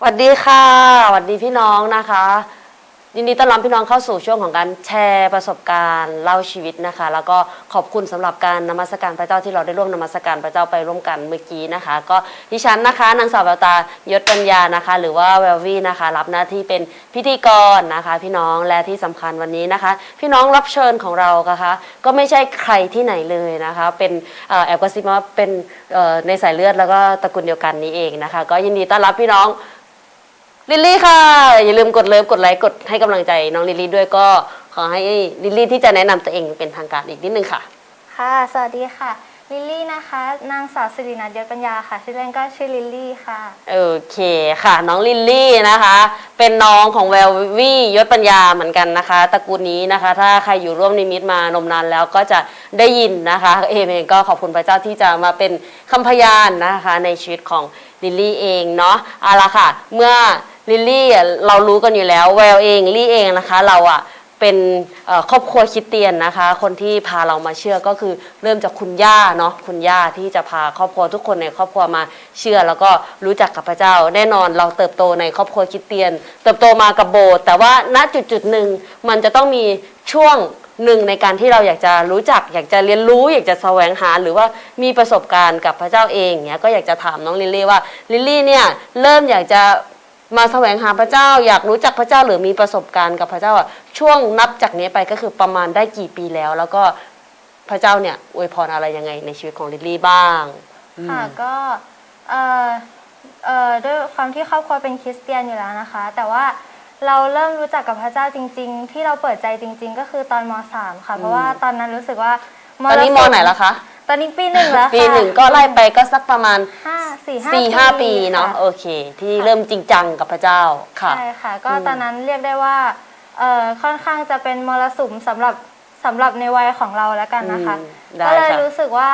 สวัสดีค่ะสวัสดีพี่น้องนะคะ ยินดีต้อนรับพี่น้องเข้าสู่ช่วงของการแชร์ประสบการณ์เล่าชีวิตนะคะ แล้วก็ขอบคุณสำหรับการนมัสการพระเจ้าที่เราได้ร่วมนมัสการพระเจ้าไปร่วมกันเมื่อกี้นะคะ ก็ดิฉันนะคะนางสาวแววตายศปัญญานะคะ หรือว่าแวววี่นะคะ รับหน้าที่เป็นพิธีกรนะคะ พี่น้องและที่สำคัญวันนี้นะคะ พี่น้องรับเชิญของเรานะคะ ก็ไม่ใช่ใครที่ไหนเลยนะคะ เป็นแอบกระซิบว่าเป็นในสายเลือดแล้วก็ตระกูลเดียวกันนี้เองนะคะ ก็ยินดีต้อนรับพี่น้อง ลิลลี่ค่ะ อย่าลืมกดเลิฟกดไลค์กดให้กำลังใจน้องลิลลี่ด้วยก็ขอให้ลิลลี่ที่จะแนะนำตัวเองเป็นทางการอีกนิดนึงค่ะ ค่ะ สวัสดีค่ะ ลิลลี่นะคะ นางสาวสิรินัทยศปัญญาค่ะ ชื่อเล่นก็ชื่อลิลลี่ค่ะ โอเคค่ะ น้องลิลลี่นะคะ เป็นน้องของแวววี่ยศปัญญาเหมือนกันนะคะตระกูลนี้นะคะ ถ้าใครอยู่ร่วมนิมิตมานมนานแล้วก็จะได้ยินนะคะเอมเองก็ขอบคุณพระเจ้าที่จะมาเป็นคำพยานนะคะ ในชีวิตของลิลลี่เองเนาะเอาละค่ะ เมื่อ ลิลลี่อะเรารู้กันอยู่แล้วแววเองลี่เองนะคะ เราอะเป็นครอบครัวคริดเตียนนะคะ คนที่พาเรามาเชื่อก็คือเริ่มจากคุณย่าเนาะคุณย่าที่จะพาครอบครัวทุกคนในครอบครัวมาเชื่อ แล้วก็รู้จักกับพระเจ้า แน่นอนเราเติบโตในครอบครัวคริดเตียน เติบโตมากับโบสถ์แต่ว่าณจุดจุดหนึ่งมันจะต้องมีช่วงหนึ่งในการที่เราอยากจะรู้จัก อยากจะเรียนรู้ อยากจะแสวงหาหรือว่ามีประสบการณ์กับพระเจ้าเองเนี้ยก็อยากจะถามน้องลิลลี่ว่าลิลลี่เนี่ยเริ่มอยากจะ มาแสวงหาพระเจ้าอยากรู้จักพระเจ้าหรือมีประสบการณ์กับพระเจ้าอะช่วงนับจากนี้ไปก็คือประมาณได้กี่ปีแล้ว แล้วก็พระเจ้าเนี่ยอวยพรอะไรยังไงในชีวิตของลิลลี่บ้างค่ะก็เอ่อเอ่อด้วยความที่ครอบครัวเป็นคริสเตียนอยู่แล้วนะคะ แต่ว่าเราเริ่มรู้จักกับพระเจ้าจริง ๆ ที่เราเปิดใจจริง ๆ ก็คือตอนมสามค่ะ เพราะว่าตอนนั้นรู้สึกว่าตอนนี้มรสุไหนแล้วคะ ตอนนี้ปีหนึ่งแล้วค่ะปีหนึ่งก็ไล่ไปก็สักประมาณห้าสี่ห้าสี่ห้าปีเนาะค่โอเค ที่เริ่มจริงจังกับพระเจ้าค่ะ ใช่ค่ะ ก็อืมตอนนั้นเรียกได้ว่าเอ่อค่อนข้างจะเป็นมรสุมสำหรับสำหรับในวัยของเราแล้วกันนะคะ อืมได้ก็เลยค่ะ รู้สึกว่า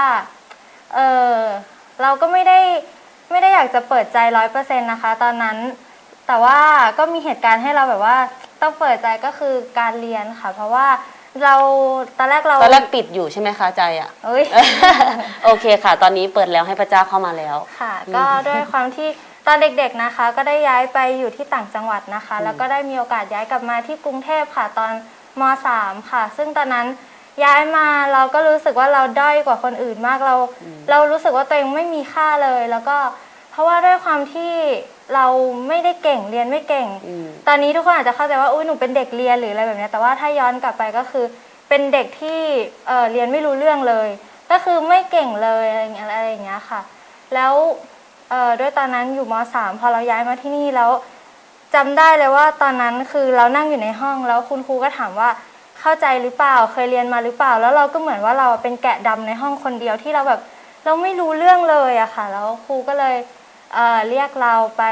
เออเราก็ไม่ได้ไม่ได้อยากจะเปิดใจร้อยเปอร์เซ็นต์นะคะ ตอนนั้น แต่ว่าก็มีเหตุการณ์ให้เราแบบว่าต้องเปิดใจก็คือการเรียนค่ะ เพราะว่า เราตอนแรกเราตอนแรกปิดอยู่ใช่ไหมคะใจอะ เอ้ย โอเคค่ะ ตอนนี้เปิดแล้วให้พระเจ้าเข้ามาแล้ว ค่ะ ก็ด้วยความที่ตอนเด็กๆนะคะ ก็ได้ย้ายไปอยู่ที่ต่างจังหวัดนะคะ แล้วก็ได้มีโอกาสย้ายกลับมาที่กรุงเทพค่ะ ตอนม .3 ค่ะ ซึ่งตอนนั้นย้ายมาเราก็รู้สึกว่าเราด้อยกว่าคนอื่นมากเรา เรารู้สึกว่าตัวเองไม่มีค่าเลย แล้วก็ เพราะว่าด้วยความที่เราไม่ได้เก่งเรียนไม่เก่ง อืม ตอนนี้ทุกคนอาจจะเข้าใจว่าอุ้ยหนูเป็นเด็กเรียนหรืออะไรแบบเนี้ยแต่ว่าถ้าย้อนกลับไปก็คือเป็นเด็กที่เอ่อเรียนไม่รู้เรื่องเลย ก็คือไม่เก่งเลยอะไรอย่างเงี้ยอะไรอย่างเงี้ยค่ะ แล้วเอ่อด้วยตอนนั้นอยู่มสามพอเราย้ายมาที่นี่แล้วจำได้เลยว่าตอนนั้นคือเรานั่งอยู่ในห้องแล้วคุณครูก็ถามว่าเข้าใจหรือเปล่าเคยเรียนมาหรือเปล่า แล้วเราก็เหมือนว่าเราเป็นแกะดำในห้องคนเดียวที่เราแบบเราไม่รู้เรื่องเลยอะค่ะ แล้วครูก็เลย เอ่อเรียกเราไป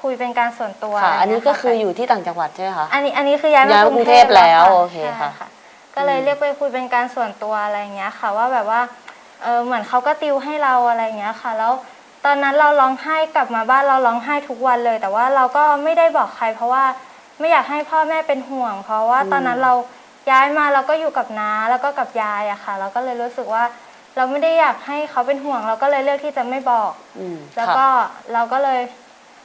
คุยเป็นการส่วนตัวค่ะะไรอันนี้เงี้ยก็ค่ะคืออยู่ที่ต่างจังหวัดใช่ไหมคะ อันนี้อันนี้คือย้ายย้ายมามากกรุรุงงเทเทพพแล้แล้ววโอเคค่ะ ใช่ก็เลยเรียกไปคุยเป็นการส่วนตัวอะไรอย่างเงี้ยค่ะว่าแบบว่าเออเหมือนเขาก็ติวให้เราอะไรอย่างเงี้ยค่ะ แล้วตอนนั้นเราร้องไห้กลับมาบ้านเราร้องไห้ทุกวันเลย แต่ว่าเราก็ไม่ได้บอกใคร เพราะว่าไม่อยากให้พ่อแม่เป็นห่วง เพราะว่าตอนนั้นเราย้ายมาเราก็อยู่กับน้าแล้วก็กับยายอะค่ะ เราก็เลยรู้สึกว่า เราไม่ได้อยากให้เขาเป็นห่วง เราก็เลยเลือกที่จะไม่บอก อืมแล้วค่ะก็เราก็เลย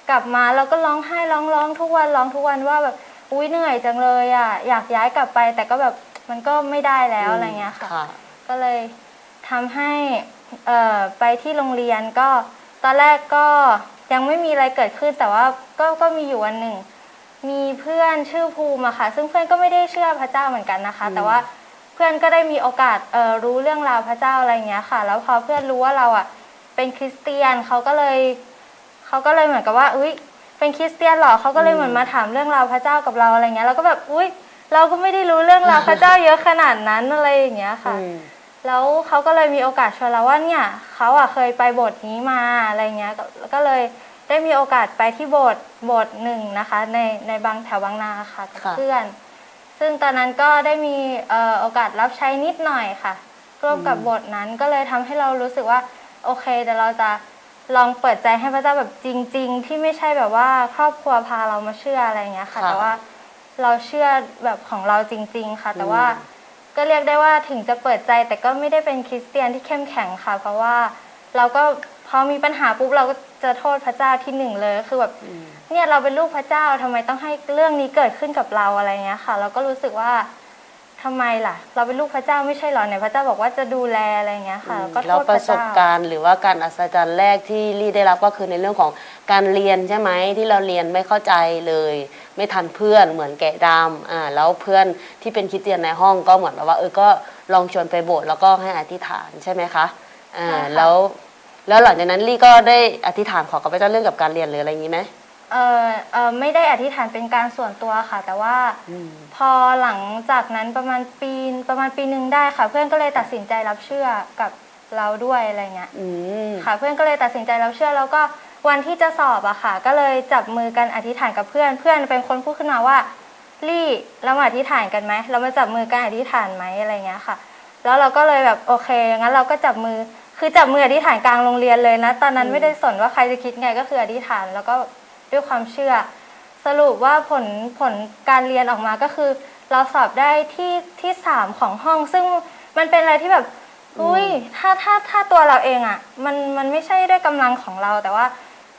กลับมาเราก็ร้องไห้ร้องร้องทุกวันร้องทุกวันว่าแบบอุ้ยเหนื่อยจังเลยอะอยากย้ายกลับไป แต่ก็แบบมันก็ไม่ได้แล้วอะไรเงี้ยค่ะ ค่ะ ก็เลยทำให้เอ่อไปที่โรงเรียนก็ตอนแรกก็ยังไม่มีอะไรเกิดขึ้นแต่ว่าก็ก็มีอยู่วันหนึ่ง มีเพื่อนชื่อภูมิอะค่ะ ซึ่งเพื่อนก็ไม่ได้เชื่อพระเจ้าเหมือนกันนะคะ แต่ว่าเพื่อนก็ได้มีโอกาสเอ่อรู้เรื่องราวพระเจ้าอะไรอย่างเงี้ยค่ะ แล้วพอเพื่อนรู้ว่าเราอะเป็นคริสเตียนเขาก็เลยเขาก็เลยเหมือนกับว่า อุ้ยเป็นคริสเตียนเหรอเขาก็เลยเหมือนมาถามเรื่องราวพระเจ้ากับเราอะไรเงี้ยเราก็แบบอุ้ยเราก็ไม่ได้รู้เรื่องราวพระเจ้าเยอะขนาดนั้นอะไรอย่างเงี้ยค่ะอืมแล้วเขาก็เลยมีโอกาสชวนเราว่าเนี่ยเขาอะเคยไปโบสถ์นี้มาอะไรเงี้ยก็ก็เลยได้มีโอกาสไปที่โบสถ์โบสถ์หนึ่งนะคะ ในในบางแถวบางนาค่ะกับค่ะเพื่อน ซึ่งตอนนั้นก็ได้มีเอ่อโอกาสรับใช้นิดหน่อยค่ะ ร่วมกับโบสถ์นั้นก็เลยทำให้เรารู้สึกว่าโอเคเดี๋ยวเราจะลองเปิดใจให้พระเจ้าแบบจริง ๆ ที่ไม่ใช่แบบว่าครอบครัวพาเรามาเชื่ออะไรเงี้ยค่ะ ค่ะแต่ว่าเราเชื่อแบบของเราจริง ๆ ค่ะ แต่ว่าอืมก็เรียกได้ว่าถึงจะเปิดใจแต่ก็ไม่ได้เป็นคริสเตียนที่เข้มแข็งค่ะ เพราะว่าเราก็ พพอมีปัญหาปุ๊บเราก็จะโทษพระเจ้าที่หนึ่งเลยคือแบบเนี่ยเราเป็นลูกพระเจ้าทำไมต้องให้เรื่องนี้เกิดขึ้นกับเราอะไรเงี้ยค่ะ เราก็รู้สึกว่าทำไมล่ะ เราเป็นลูกพระเจ้าไม่ใช่เหรอเนี่ยพระเจ้าบอกว่าจะดูแลอะไรเงี้ยค่ะเราก็โทแล้วษปพระระสบเจ้าการณ์หรือว่าการอัศจรรย์แรกที่ลี่ได้รับก็คือในเรื่องของการเรียนใช่ไหมที่เราเรียนไม่เข้าใจเลย ไม่ทันเพื่อนเหมือนแกะดำอ่าแล้วเพื่อนที่เป็นคริสเตียนในห้องก็เหมือนแบบว่าเออก็ลองชวนไปโบสถ์แล้วก็ให้อธิษฐานใช่ไหมคะอ่าใช่ค่ะแล้ว แล้วหลังจากนั้นลี่ก็ได้อธิษฐานขอกับพระเจ้าเรื่องกับการเรียนหรืออะไรอย่างนี้ไหม เออเออไม่ได้อธิษฐานเป็นการส่วนตัวค่ะ แต่ว่าอืม พอหลังจากนั้นประมาณปีประมาณปีหนึ่งได้ค่ะ เพื่อนก็เลยตัดสินใจรับเชื่อกับเราด้วยอะไรเงี้ย อืม ค่ะเพื่อนก็เลยตัดสินใจรับเชื่อแล้วก็วันที่จะสอบอะค่ะ ก็เลยจับมือกันอธิษฐานกับเพื่อน เพื่อนเป็นคนพูดขึ้นมาว่าลี่เรามาอธิษฐานกันไหมเรามาจับมือกันอธิษฐานไหมอะไรเงี้ยค่ะ แล้วเราก็เลยแบบโอเคงั้นเราก็จับมือ คือจับมืออธิษฐานกลางโรงเรียนเลยนะ ตอนนั้นไม่ได้สนว่าใครจะคิดไงก็คืออธิษฐาน แล้วก็ด้วยความเชื่อ สรุปว่าผลผลการเรียนออกมาก็คือ เราสอบได้ที่ที่สามของห้อง ซึ่งมันเป็นอะไรที่แบบอุ้ยถ้าถ้าถ้าตัวเราเองอะ่ะ มันมันไม่ใช่ด้วยกำลังของเราแต่ว่า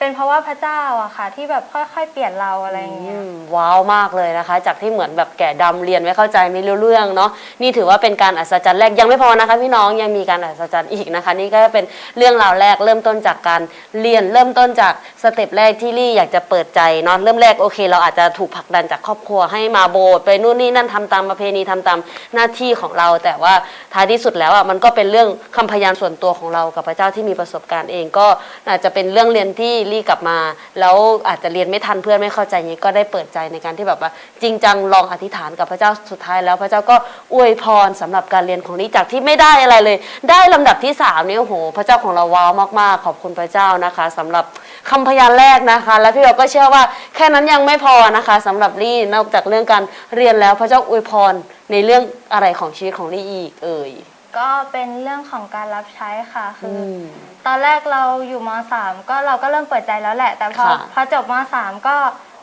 เป็นเพราะว่าพระเจ้าอะค่ะ ที่แบบค่อยๆ เปลี่ยนเราอะไรอย่างเงี้ย อืมว้าวมากเลยนะคะ จากที่เหมือนแบบแก่ดำเรียนไม่เข้าใจไม่รู้เรื่องเนาะนี่ถือว่าเป็นการอัศจรรย์แรกยังไม่พอนะคะพี่น้องยังมีการอัศจรรย์อีกนะคะ นี่ก็เป็นเรื่องราวแรกเริ่มต้นจากการเรียนเริ่มต้นจากสเต็ปแรกที่ลี่อยากจะเปิดใจเนาะเริ่มแรกโอเค เราอาจจะถูกผลักดันจากครอบครัวให้มาโบสถ์ไปนู่นนี่นั่นทำตามประเพณีทำตามหน้าที่ของเรา แต่ว่าท้ายที่สุดแล้วอะมันก็เป็นเรื่องคำพยานส่วนตัวของเรากับพระเจ้าที่มีประสบการณ์เองก็อาจจะเป็นเรื่องเรียนที่ลี่กลับมา แล้วอาจจะเรียนไม่ทันเพื่อนไม่เข้าใจนี้ก็ได้เปิดใจในการที่แบบว่า จริงจังลองอธิษฐานกับพระเจ้าสุดท้ายแล้วพระเจ้าก็อวยพรสำหรับการเรียนของลี่จากที่ไม่ได้อะไรเลย ได้ลำดับที่สามนี่โอ้โห พระเจ้าของเราว้าวมากๆ ขอบคุณพระเจ้านะคะสำหรับคำพยานแรกนะคะ และพี่เราก็เชื่อว่าแค่นั้นยังไม่พอนะคะสำหรับลี่นอกจากเรื่องการเรียนแล้วพระเจ้าอวยพรในเรื่องอะไรของชีวิตของลี่อีกเอ่ย ก็เป็นเรื่องของการรับใช้ค่ะคืออือม ตอนแรกเราอยู่มสามก็เราก็เริ่มเปิดใจแล้วแหละ แต่พอค่ะ พอจบมสามก็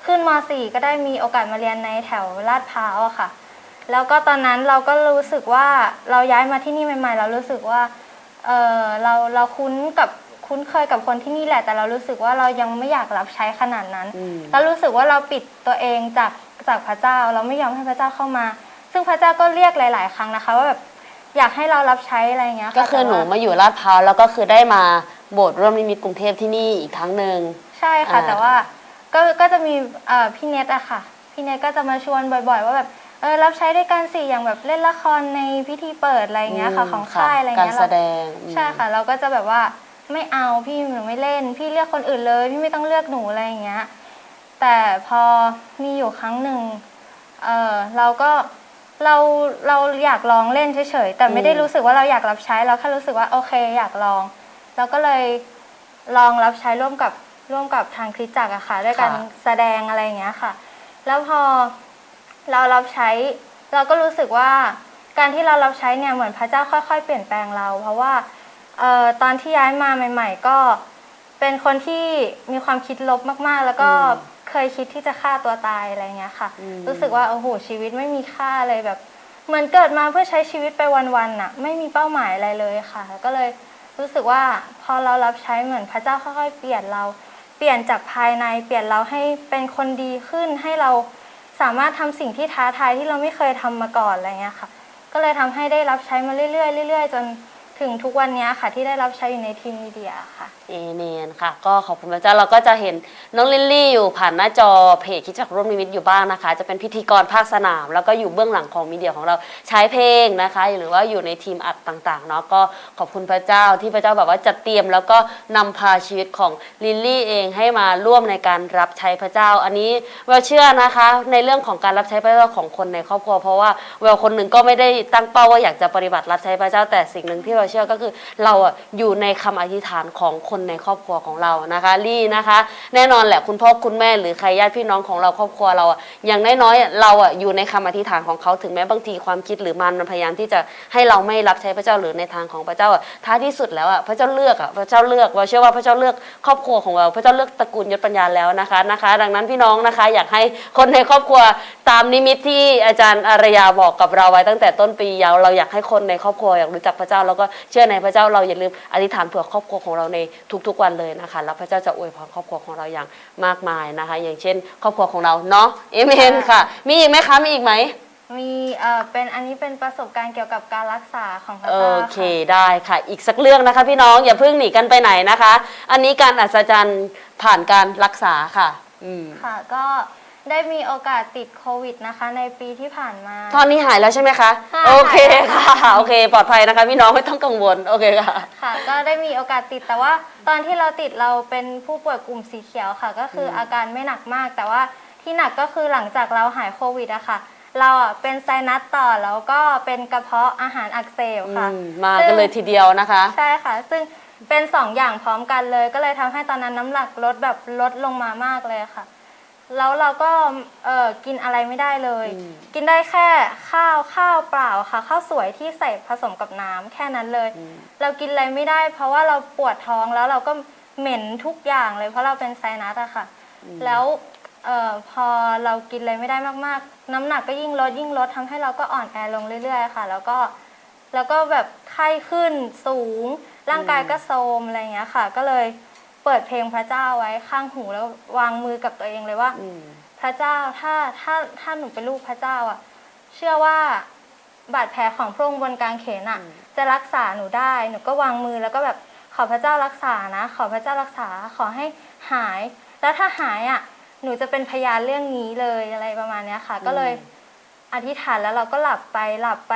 ขึ้นมสี่ก็ได้มีโอกาสมาเรียนในแถวลาดพร้าวอะค่ะ แล้วก็ตอนนั้นเราก็รู้สึกว่าเราย้ายมาที่นี่ใหม่ๆ เรารู้สึกว่าเออเราเราคุ้นกับคุ้นเคยกับคนที่นี่แหละ แต่เรารู้สึกว่าเรายังไม่อยากรับใช้ขนาดนั้น อืม เรารู้สึกว่าเราปิดตัวเองจากจากพระเจ้า เราไม่ยอมให้พระเจ้าเข้ามา ซึ่งพระเจ้าก็เรียกหลาย ๆ ครั้งนะคะ ว่าแบบ อยากให้เรารับใช้อะไรอย่างเงี้ยะก็คือหนูแต่ว่ามาอยู่ลาดพร้าวแล้วก็คือได้มาโบสถ์ร่วมนิมิตกรุงเทพที่นี่อีกครั้งหนึ่ง ใช่ค่ะ อ่า แต่ว่าก็ก็จะมีเอ่อพี่เนทอะค่ะพี่เนทก็จะมาชวนบ่อยๆ ว่าแบบเออรับใช้ด้วยกันสิอย่างแบบเล่นละครในพิธีเปิดอะไรอย่างเงี้ยค่ะของค่ายอะไรการเงี้ยแสเรา ดงอืมใช่ค่ะเราก็จะแบบว่าไม่เอาพี่หนูไม่เล่น พี่เลือกคนอื่นเลย พี่ไม่ต้องเลือกหนูอะไรอย่างเงี้ยแต่พอมีอยู่ครั้งหนึ่งเออเราก็ เราเราอยากลองเล่นเฉยๆแต่ไม่ได้รู้สึกว่าเราอยากรับใช้เราแค่รู้สึกว่าโอเคอยากลอง เราก็เลยลองรับใช้ร่วมกับร่วมกับทางคริสตจักรอะค่ะ ด้วยการค่ะแสดงอะไรอย่างเงี้ยค่ะ แล้วพอเรารับใช้ เราก็รู้สึกว่าการที่เรารับใช้เนี่ยเหมือนพระเจ้าค่อยๆ เปลี่ยนแปลงเรา เพราะว่าเอ่อตอนที่ย้ายมาใหม่ ๆ ก็เป็นคนที่มีความคิดลบมากๆ แล้วก็อืม เคยคิดที่จะฆ่าตัวตายอะไรเงี้ยค่ะ อืม รู้สึกว่าโอ้โหชีวิตไม่มีค่าเลยแบบ เหมือนเกิดมาเพื่อใช้ชีวิตไปวันๆน่ะ ไม่มีเป้าหมายอะไรเลยค่ะ ก็เลยรู้สึกว่าพอเรารับใช้เหมือนพระเจ้าค่อยๆเปลี่ยนเราเปลี่ยนจากภายในเปลี่ยนเราให้เป็นคนดีขึ้นให้เราสามารถทำสิ่งที่ท้าทายที่เราไม่เคยทำมาก่อนอะไรเงี้ยค่ะ ก็เลยทำให้ได้รับใช้มาเรื่อยๆเรื่อยๆ จน ถึงทุกวันนี้ค่ะที่ได้รับใช้อยู่ในทีมมีเดียค่ะ เอเมนค่ะ ก็ขอบคุณพระเจ้าเราก็จะเห็นน้องลิลลี่อยู่ผ่านหน้าจอเพจคิดจักร่วมนิมิตอยู่บ้างนะคะ จะเป็นพิธีกรภาคสนาม แล้วก็อยู่เบื้องหลังของมีเดียของเราใช้เพลงนะคะ หรือว่าอยู่ในทีมอัดต่างๆเนาะก็ขอบคุณพระเจ้าที่พระเจ้าแบบว่าจัดเตรียม แล้วก็นำพาชีวิตของลิลลี่เองให้มาร่วมในการรับใช้พระเจ้า อันนี้เวลเชื่อนะคะ ในเรื่องของการรับใช้พระเจ้าของคนในครอบครัวเพราะว่าเวลคนหนึ่งก็ไม่ได้ตั้งเป้าว่าอยากจะปฏิบัติรับใช้พระเจ้าแต่สิ่งหนึ่งที่เราเชื่อก็คือเราอะอยู่ในคำอธิษฐานของคนในครอบครัวของเรานะคะลี่นะคะ แน่นอนแหละคุณพ่อคุณแม่หรือใครญาติพี่น้องของเราครอบครัวเราอะอย่างน้อยๆเราอะอยู่ในคำอธิษฐานของเขาถึงแม้บางทีความคิดหรือมันมันพยายามที่จะให้เราไม่รับใช้พระเจ้าหรือในทางของพระเจ้าอะท้ายที่สุดแล้วอะพระเจ้าเลือกอะพระเจ้าเลือกเราเชื่อว่าพระเจ้าเลือกครอบครัวของเรา พระเจ้าเลือกตระกูลยศปัญญาแล้วนะคะนะคะ ดังนั้นพี่น้องนะคะ อยากให้คนในครอบครัวตามนิมิตที่อาจารย์อารยาบอกกับเราไว้ตั้งแต่ต้นปียาวเราอยากให้คนในครอบครัวอยากรู้จักพระเจ้าแล้วก็เชื่อในพระเจ้าเราอย่าลืมอธิษฐานเผื่อครอบครัวของเราในทุกๆวันเลยนะคะแล้วพระเจ้าจะอวยพรครอบครัวของเราอย่างมากมายนะคะ อย่างเช่น ครอบครัวของเราเนาะเอเมนค่ะ มีอีกไหมคะมีอีกไหมมีเอ่อเป็นอันนี้เป็นประสบการณ์เกี่ยวกับการรักษาของพระโอเจ้าเคค่ะ ได้ค่ะ อีกสักเรื่องนะคะพี่น้องอย่าเพิ่งหนีกันไปไหนนะคะ อันนี้การอัศจรรย์ผ่านการรักษาค่ะ อืม ค่ะก็ ได้มีโอกาสติดโควิดนะคะ ในปีที่ผ่านมา ตอนนี้หายแล้วใช่ไหมคะ ค่ะโอเคหายแล้วค่ะ ค่ะ โอเค ปลอดภัยนะคะ พี่น้องไม่ต้องกังวล โอเคค่ะ ค่ะ ก็ได้มีโอกาสติดแต่ว่า ตอนที่เราติดเราเป็นผู้ป่วยกลุ่มสีเขียวค่ะ ก็คืออมอาการไม่หนักมาก แต่ว่าที่หนักก็คือหลังจากเราหายโควิดอะค่ะ เราอะเป็นไซนัสต่อแล้วก็เป็นกระเพาะอาหารอักเสบค่ะอืมมากันเลยทีเดียวนะคะ ใช่ค่ะ ซึ่งเป็นสองอย่างพร้อมกันเลย ก็เลยทำให้ตอนนั้นน้ำหนักลดแบบลดลงมามากเลยค่ะ แล้วเราก็เออกินอะไรไม่ได้เลย อืมกินได้แค่ข้าวข้าวเปล่าค่ะ ข้าวสวยที่ใส่ผสมกับน้ำแค่นั้นเลย อืม เรากินอะไรไม่ได้ เพราะว่าเราปวดท้องแล้วเราก็เหม็นทุกอย่างเลย เพราะเราเป็นไซนัสอะค่ะ แล้วเออพอเรากินอะไรไม่ได้มากๆ น้ำหนักก็ยิ่งลดยิ่งลดทำให้เราก็อ่อนแอลงเรื่อยๆค่ะ แล้วก็แล้วก็แบบไข้ขึ้นสูง ร่างกายก็โทรมอะไรอย่างเงี้ยค่ะ ก็เลย เปิดเพลงพระเจ้าไว้ข้างหูแล้ววางมือกับตัวเองเลยว่า อืม พระเจ้าถ้าถ้าถ้าหนูเป็นลูกพระเจ้าอะ เชื่อว่าบาดแผลของพระองค์บนกางเขนอะ อืม จะรักษาหนูได้หนูก็วางมือแล้วก็แบบขอพระเจ้ารักษานะ ขอพระเจ้ารักษาขอให้หาย แล้วถ้าหายอะ หนูจะเป็นพยานเรื่องนี้เลยอะไรประมาณเนี้ยค่ะ ก็เลยอธิษฐานแล้วเราก็หลับไปหลับไป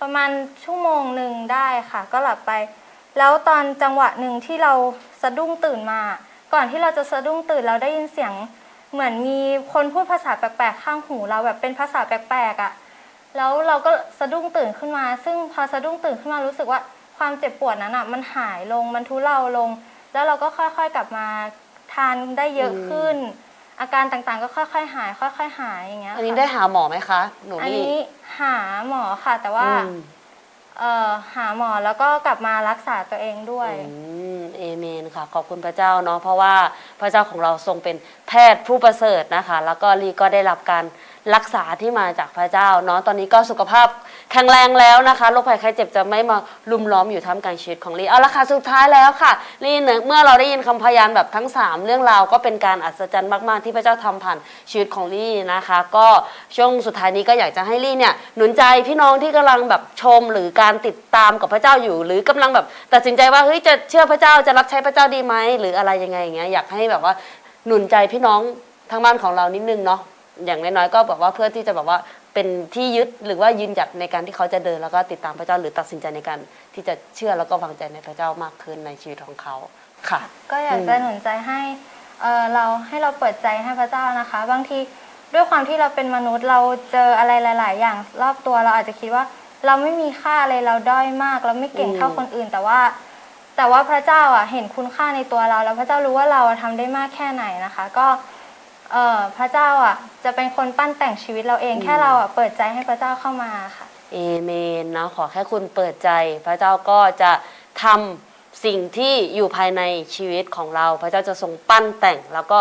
ประมาณชั่วโมงหนึ่งได้ค่ะ ก็หลับไป แล้วตอนจังหวะหนึ่งที่เราสะดุ้งตื่นมา ก่อนที่เราจะสะดุ้งตื่นเราได้ยินเสียง เหมือนมีคนพูดภาษาแปลกๆข้างหูเราแบบเป็นภาษาแปลกๆอะ่ะแล้วเราก็สะดุ้งตื่นขึ้นมา ซึ่งพอสะดุ้งตื่นขึ้นมารู้สึกว่าความเจ็บปวดนั้นอะ่ะมันหายลงมันทุเลาลง แล้วเราก็ค่อยๆกลับมาทานได้เยอะขึ้น อาการต่างๆก็ค่อยๆหาย ค่อยๆหายอย่างเงี้ยอันนี้ค่ะได้หาหมอไหมคะ หนูอันนี่ นี้หาหมอค่ะ แต่ว่าอืม เอ่อหาหมอแล้วก็กลับมารักษาตัวเองด้วย อืมเอเมนค่ะ ขอบคุณพระเจ้าเนาะเพราะว่าพระเจ้าของเราทรงเป็นแพทย์ผู้ประเสริฐนะคะ แล้วก็ลีก็ได้รับการรักษาที่มาจากพระเจ้าเนาะตอนนี้ก็สุขภาพ แข็งแรงแล้วนะคะโรคภัยไข้เจ็บจะไม่มาลุมล้อมอยู่ท่ามกลางชีวิตของลีเอาละค่ะสุดท้ายแล้วค่ะลีเนี่ยเมื่อเราได้ยินคำพยานแบบทั้ง 3 เรื่องราวก็เป็นการอัศจรรย์มาก ๆ ที่พระเจ้าทำผ่านชีวิตของลี่นะคะ ก็ช่วงสุดท้ายนี้ก็อยากจะให้ลี่เนี่ยหนุนใจพี่น้องที่กำลังแบบชมหรือการติดตามกับพระเจ้าอยู่ หรือกำลังแบบตัดสินใจว่าเฮ้ยจะเชื่อพระเจ้าจะรับใช้พระเจ้าดีไหมหรืออะไรยังไงอย่างเงี้ยอยากให้แบบว่าหนุนใจพี่น้องทางบ้านของเรานิดนึงเนาะอย่างน้อยๆก็แบบว่าเพื่อที่จะแบบว่า เป็นที่ยึดหรือว่ายืนหยัดในการที่เขาจะเดินแล้วก็ติดตามพระเจ้าหรือตัดสินใจในการที่จะเชื่อแล้วก็วางใจในพระเจ้ามากขึ้นในชีวิตของเขาค่ะ ก็อยากจะหนุนใจให้เอ่อเราให้เราเปิดใจให้พระเจ้านะคะ บางทีด้วยความที่เราเป็นมนุษย์เราเจออะไรหลาย ๆ อย่างรอบตัวเราอาจจะคิดว่าเราไม่มีค่าอะไรเราด้อยมาก เราไม่เก่งเท่าอืมคนอื่น แต่ว่า แต่ว่าพระเจ้าอะเห็นคุณค่าในตัวเรา แล้วพระเจ้ารู้ว่าเราทำได้มากแค่ไหนนะคะ ก็ เอ่อพระเจ้าอะจะเป็นคนปั้นแต่งชีวิตเราเองแค่เราอะเปิดใจให้พระเจ้าเข้ามาค่ะ เอเมนนะขอแค่คุณเปิดใจ พระเจ้าก็จะทำสิ่งที่อยู่ภายในชีวิตของเรา พระเจ้าจะทรงปั้นแต่ง แล้วก็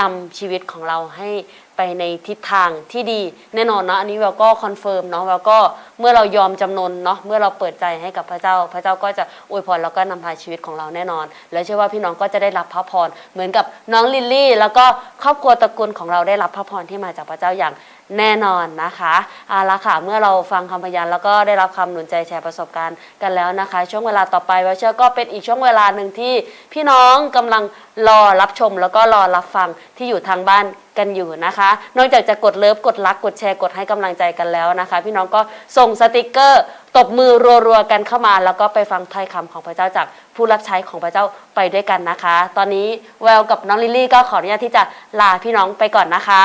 นำชีวิตของเราให้ไป ในทิศทางที่ดีแน่นอนเนาะอันนี้เราก็คอนเฟิร์มเนาะแล้วก็เมื่อเรายอมจำนนเนาะเมื่อเราเปิดใจให้กับพระเจ้า พระเจ้าก็จะอวยพรแล้วก็นำพาชีวิตของเราแน่นอน แล้วเชื่อว่าพี่น้องก็จะได้รับพระพรเหมือนกับน้องลิลลี่ แล้วก็ครอบครัวตระกูลของเราได้รับพระพรที่มาจากพระเจ้าอย่าง แน่นอนนะคะเอาละค่ะ เมื่อเราฟังคำพยานแล้วก็ได้รับคำหนุนใจแชร์ประสบการณ์กันแล้วนะคะ ช่วงเวลาต่อไปว่าเชื่อก็เป็นอีกช่วงเวลาหนึ่งที่พี่น้องกำลังรอรับชม แล้วก็รอรับฟังที่อยู่ทางบ้านกันอยู่นะคะ นอกจากจะกดเลิฟกดรักกดแชร์กดให้กำลังใจกันแล้วนะคะ พี่น้องก็ส่งสติกเกอร์ ตบมือรัวๆกันเข้ามา แล้วก็ไปฟังถ้อยคำของพระเจ้าจากผู้รับใช้ของพระเจ้าไปด้วยกันนะคะ ตอนนี้แววกับน้องลิลลี่ก็ขออนุญาตที่จะลาพี่น้องไปก่อนนะคะ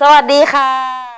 สวัสดีค่ะ